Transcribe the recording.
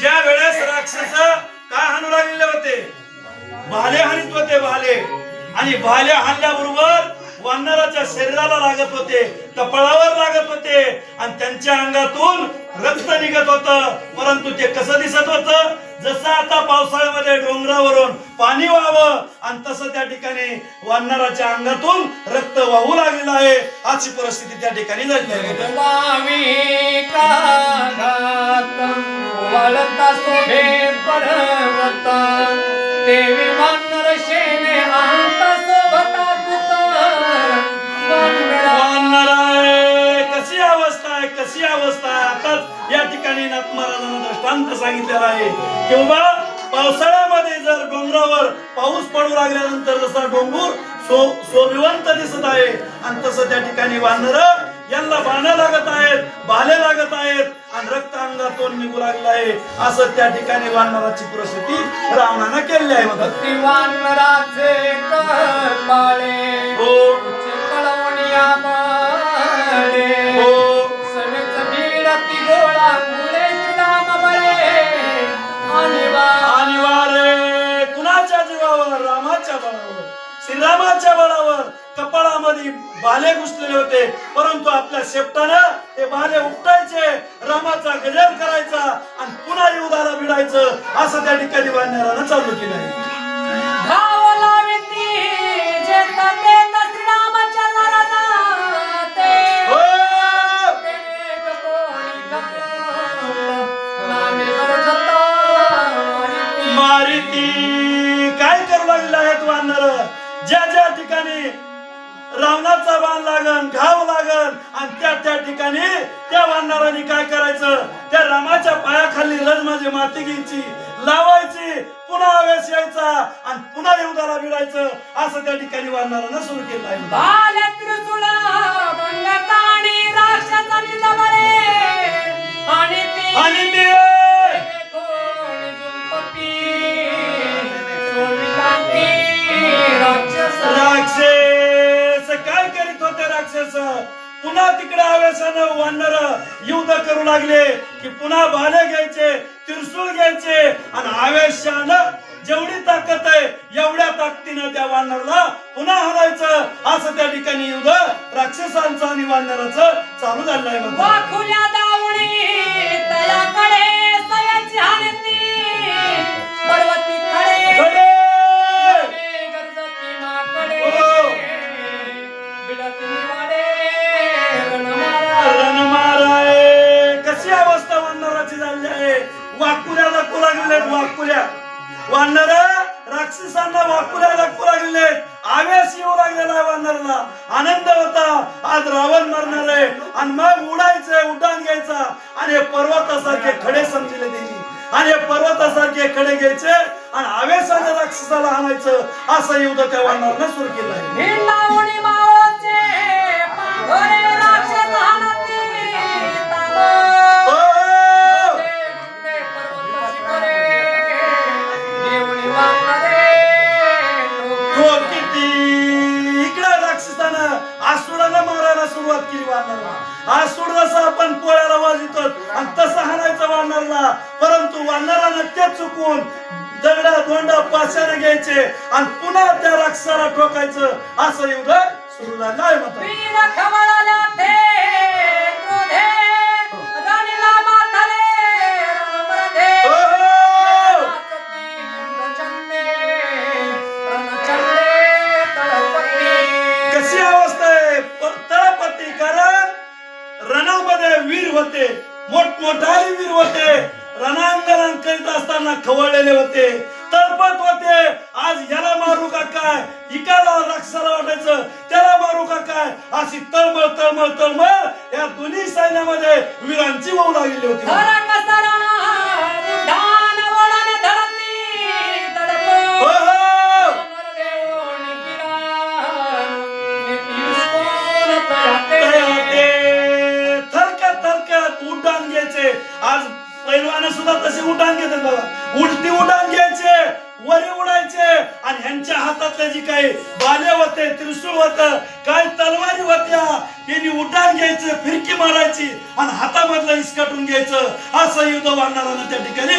ज्या वेळेस राक्षस काय हाणू लागलेले होते भाले हानित होते भाले आणि भाले हाणल्याबरोबर वानराच्या शरीराला लागत होते कपाळावर लागत होते आणि त्यांच्या अंगातून रक्त निघत होत. परंतु ते कसं दिसत होत? जसं आता पावसाळ्यामध्ये डोंगरावरून पाणी व्हावं आणि तसं त्या ठिकाणी वानराच्या अंगातून रक्त वाहू लागलेलं आहे. अशी परिस्थिती त्या ठिकाणी झाली अवस्था आताच या ठिकाणी नाथ महाराजांना दृष्टांत सांगितलेला आहे. की बाबा पावसाळ्यामध्ये जर डोंगरावर पाऊस पडू लागल्यानंतर जसा डोंगूर सो सोभिवंत दिसत आहे. आणि तसं त्या ठिकाणी वानर यांना बाणं लागत आहेत बाले लागत आहेत आणि रक्त अंगातून निघू लागलं आहे. असं त्या ठिकाणी वानराची प्रसिद्धी रावणानं केली आहे. म्हणतात श्रीरामाच्या बळावर कपाळामध्ये भाले घुसलेले होते परंतु आपल्या शेपटानं ते भाले उपटायचे रामाचा गजर करायचा आणि पुन्हा युधाला भिडायचं असं त्या ठिकाणी वानरानं चालू केलं आहे धाव ज्या ज्या ठिकाणी रावणाचा बाण लागन घाव लागन आणि त्या त्या ठिकाणी त्या वानरांनी काय करायचं? त्या रामाच्या पायाखाली रज माझी माती घ्यायची लावायची पुन्हा आवेश यायचा आणि पुन्हा युद्धाला भिडायचं. असं त्या ठिकाणी वानरानं सुरू केलं आहे. राक्षस पुन्हा तिकडे आवेशानं वाढणार युद्ध करू लागले की पुन्हा भाले घ्यायचे तिरसूळ घ्यायचे. आणि आवेशानं जेवढी ताकद आहे एवढ्या ताकदीनं त्या वानरला पुन्हा हरायचं. असं त्या ठिकाणी युद्ध राक्षसांचं आणि वानराचं चालू झालं आहे वानर राक्षसांना वाकुऱ्या दाखवू लागले. आवेश येऊ लागलेला वानरला. आनंद होता. आज रावण मरणार आहे. आणि मग उडायचंय उड्डाण घ्यायचा. आणि पर्वतासारखे खडे समजले त्यांनी. आणि हे पर्वतासारखे खडे घ्यायचे. आणि आवेशाने राक्षसाला आणायचं. असं युद्ध त्या वानरनं सुरू केलं सुरुवात केली वानरला. आसूड जसं आपण पोळ्याला वाजवतो आणि तसं हाणायचं वानरला. परंतु वानरानं ते चुकून दगडा दोंडा पाशाने घ्यायचे आणि पुन्हा त्या राक्षसाला ठोकायचं. असं युद्ध सुरू झालं. आहे म्हणतात रणामध्ये वीर होते. मोठमोठाले वीर होते. रणांगण करीत असताना खवळलेले होते. तळपत होते. आज याला मारू का काय? इकाला राक्षसाला वाटायचं. त्याला मारू का काय? अशी तळमळ तळमळ तळमळ या दोन्ही सैन्यामध्ये वीरांची वाहू लागलेली होती. सुद्धा तसे उड्डाण घेतात बघा. उलटी उड्डाण घ्यायचे वरी उडायचे आणि ह्यांच्या हातातले जी काही बाले होते त्रिशूळ होत काय तलवारी होत्या यांनी उड्डाण घ्यायचं फिरकी मारायची आणि हातामधलं इसकटून घ्यायचं. असं युद्ध वाढणारानं त्या ठिकाणी